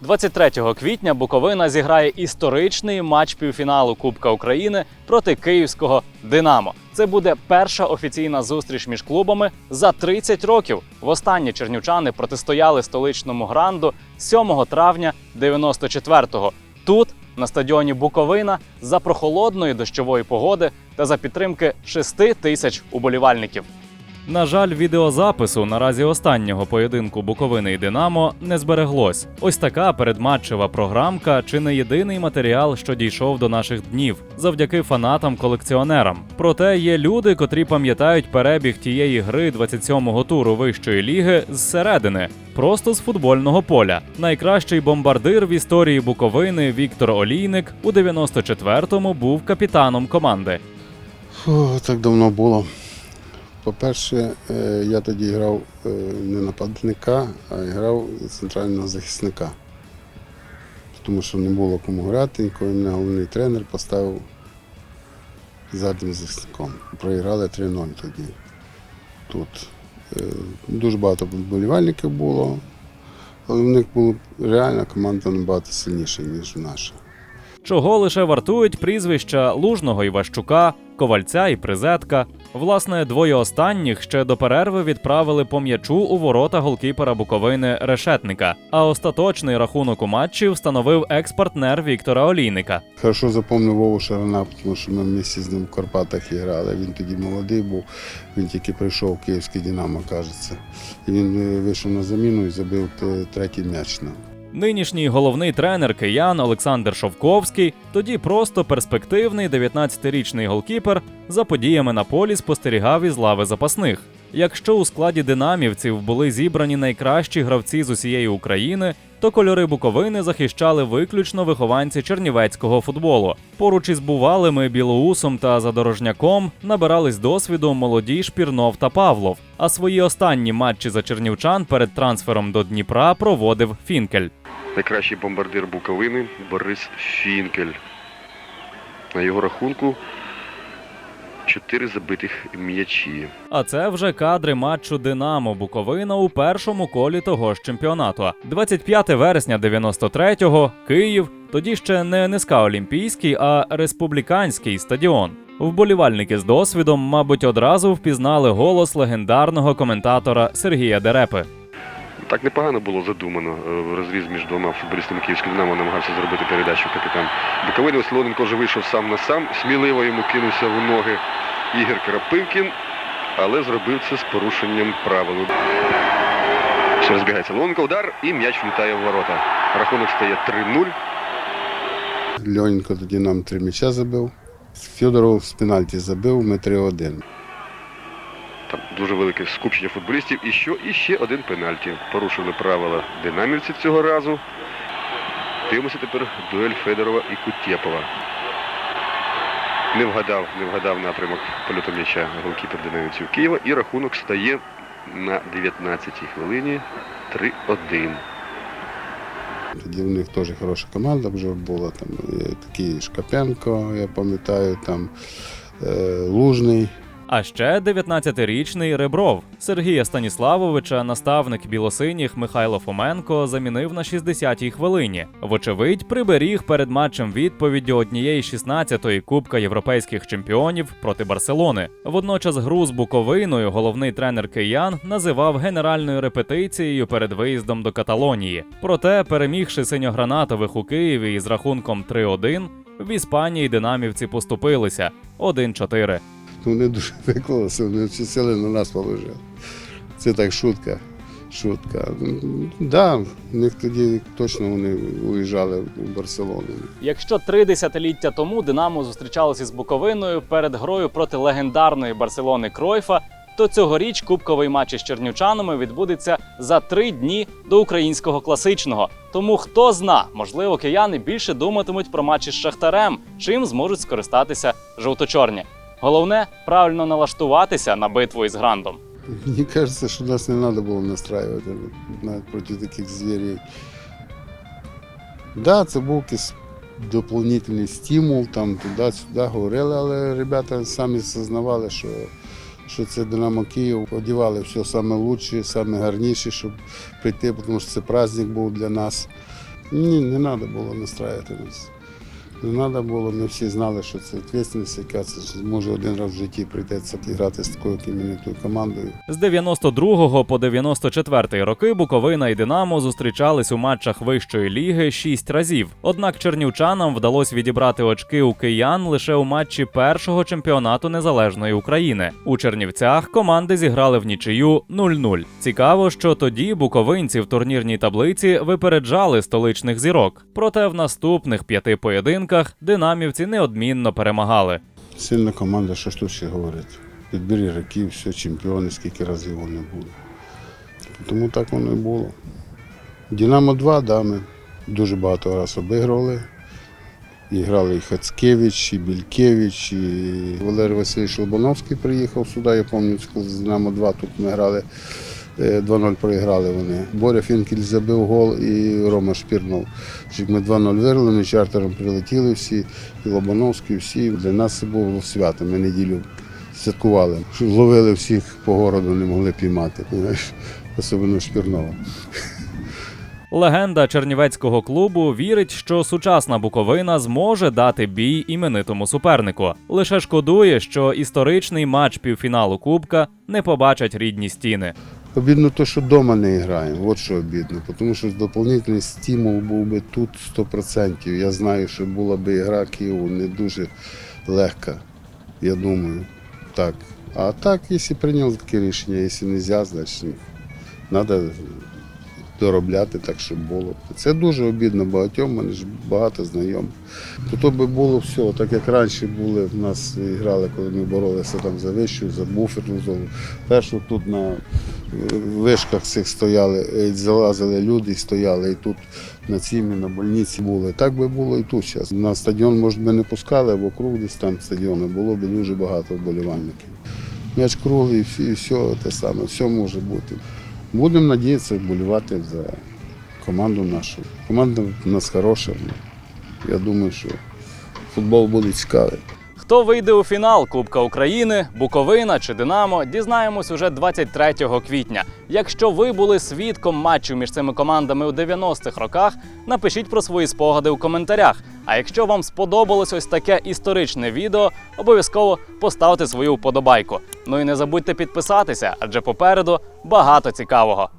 23 квітня Буковина зіграє історичний матч півфіналу Кубка України проти київського Динамо. Це буде перша офіційна зустріч між клубами за 30 років. Востаннє чернівчани протистояли столичному гранду 7 травня 94-го. Тут, на стадіоні Буковина, за прохолодної дощової погоди та за підтримки 6 тисяч уболівальників. На жаль, відеозапису наразі останнього поєдинку Буковини і Динамо не збереглось. Ось така передматчева програмка чи не єдиний матеріал, що дійшов до наших днів, завдяки фанатам-колекціонерам. Проте є люди, котрі пам'ятають перебіг тієї гри 27-го туру вищої ліги зсередини, просто з футбольного поля. Найкращий бомбардир в історії Буковини Віктор Олійник у 94-му був капітаном команди. Фу, так давно було. По-перше, е, я тоді грав е, не нападника, а грав центрального захисника. Тому що не було кому грати, ніколи мене головний тренер поставив заднім захисником. Проіграли 3-0 тоді. Тут Е, дуже багато болівальників було, але в них була реальна команда набагато сильніша, ніж наша. чого лише вартують прізвища Лужного і Ващука, Ковальця і Призетка. Власне, двоє останніх ще до перерви відправили по м'ячу у ворота голкіпера Буковини Решетника. А остаточний рахунок у матчі встановив екс-партнер Віктора Олійника. Хорошо запомнив Вову Шарана, тому що ми в місті з ним в Карпатах грали. Він тоді молодий був, він тільки прийшов в Київське Динамо, кажеться. І він е, вийшов на заміну і забив е, третій м'яч. Нинішній головний тренер киян Олександр Шовковський, тоді просто перспективний 19-річний голкіпер, за подіями на полі спостерігав із лави запасних. Якщо у складі динамівців були зібрані найкращі гравці з усієї України, то кольори Буковини захищали виключно вихованці чернівецького футболу. Поруч із бувалими Білоусом та Задорожняком набирались досвіду молоді Шпірнов та Павлов. А свої останні матчі за чернівчан перед трансфером до Дніпра проводив Фінкель. Найкращий бомбардир Буковини Борис Фінкель. На його рахунку 4 забитих м'ячі. А це вже кадри матчу Динамо Буковина у першому колі того ж чемпіонату. 25 вересня 93-го, Київ. Тоді ще не НСК Олімпійський, а республіканський стадіон. Вболівальники з досвідом, мабуть, одразу впізнали голос легендарного коментатора Сергія Дерепи. Так непогано було задумано. Е, розріз між двома футболістами Київського Динамо намагався зробити передачу капітан Буковини. Слоненко вже вийшов сам на сам. Сміливо йому кинувся в ноги Ігор Крапинкін, але зробив це з порушенням правил. Ще розбігається Лоненко, удар і м'яч влітає в ворота. Рахунок стає 3-0. Льоненко тоді нам три м'яча забив. Федоров з пенальті забив, ми 3-1. Дуже велике скупчення футболістів. І що? І ще один пенальті. Порушили правила динамівців цього разу. Дивимося тепер дуель Федорова і Кутєпова. Не вгадав, не вгадав напрямок польоту м'яча голкіпер динамівців Києва. І рахунок стає на 19-й хвилині 3-1. Тоді в них теж хороша команда вже була. Там е, такий Шкапенко, я пам'ятаю, там е, Лужний. А ще 19-річний Ребров Сергія Станіславовича, наставник білосиніх Михайло Фоменко замінив на 60-й хвилині. Вочевидь, приберіг перед матчем відповіддю однієї 16-ї Кубка європейських чемпіонів проти Барселони. Водночас гру з Буковиною головний тренер киян називав генеральною репетицією перед виїздом до Каталонії. Проте, перемігши синьогранатових у Києві із рахунком 3-1, в Іспанії динамівці поступилися 1-4. Вони дуже виклалися, вони всі сили на нас положили. Це так шутка. Шутка. Так, да, в них тоді точно вони уїжджали в Барселону. Якщо три десятиліття тому Динамо зустрічалося з Буковиною перед грою проти легендарної Барселони Кройфа, то цьогоріч кубковий матч із чернівчанами відбудеться за три дні до українського класичного. Тому хто зна, можливо, кияни більше думатимуть про матчі з Шахтарем, чим зможуть скористатися жовто-чорні. Головне правильно налаштуватися на битву із грандом. Мені кажеться, що нас не треба було настраювати проти таких звірів. Да, це був якийсь доповнительний стимул, там туди-сюди говорили, але ребята самі зазнавали, що, що це Динамо Київ. Одівали все саме лучше, саме гарніше, щоб прийти, тому що це праздник був для нас. Ні, не треба було настраювати нас. Не треба було, ми всі знали, що це відповідальність, яка це може один раз в житті прийдеться грати з такою іменитою командою. З 92 по 94 роки Буковина і Динамо зустрічались у матчах вищої ліги шість разів. Однак чернівчанам вдалося відібрати очки у киян лише у матчі першого чемпіонату незалежної України. У Чернівцях команди зіграли в нічию 0-0. Цікаво, що тоді буковинці в турнірній таблиці випереджали столичних зірок. Проте в наступних п'яти поєдинках динамівці неодмінно перемагали. Сильна команда, що ж тут ще говорити. Підбір ігроків, все, чемпіони, скільки разів вони були. Тому так воно і було. Динамо 2, да, ми дуже багато разів обігрували. І грали і Хацкевич, і Бількевич, і Валерій Васильович Лобановський приїхав сюди, я пам'ятаю, з Динамо 2 тут ми грали. Е, 2-0 проіграли вони. Боря Фінкель забив гол і Рома Шпірнов. Щоб Ми 2-0 виграли, ми чартером прилетіли всі, і Лобановський, всі. Для нас це було свято. Ми неділю святкували. Ловили всіх по городу, не могли піймати. Особливо Шпірнова. Легенда чернівецького клубу вірить, що сучасна Буковина зможе дати бій іменитому супернику. Лише шкодує, що історичний матч півфіналу Кубка не побачать рідні стіни. Обідно те, що вдома не граємо. От що обідно. Тому що доповнительний стимул був би тут 100%. Я знаю, що була б гра Києву не дуже легка. Я думаю. Так. А так, якщо прийняли таке рішення, якщо не можна, значить треба доробляти так, щоб було. Це дуже обідно багатьом, мене ж багато знайомих. То би було все, так як раніше були, в нас грали, коли ми боролися там за вищу, за буферну зону. Першу тут на вишках цих стояли, е, залазили люди і стояли, і тут на цімі, на больниці були. Так би було і тут зараз. На стадіон, може, би не пускали, а вокруг десь там стадіону було б дуже багато вболівальників. М'яч круглий, і все те саме, все може бути. Будемо надіятися вболівати за команду нашу. Команда у нас хороша. Я думаю, що футбол буде цікавий. Хто вийде у фінал Кубка України, Буковина чи Динамо, дізнаємось уже 23 квітня. Якщо ви були свідком матчів між цими командами у 90-х роках, напишіть про свої спогади у коментарях. А якщо вам сподобалось ось таке історичне відео, обов'язково поставте свою вподобайку. Ну і не забудьте підписатися, адже попереду багато цікавого.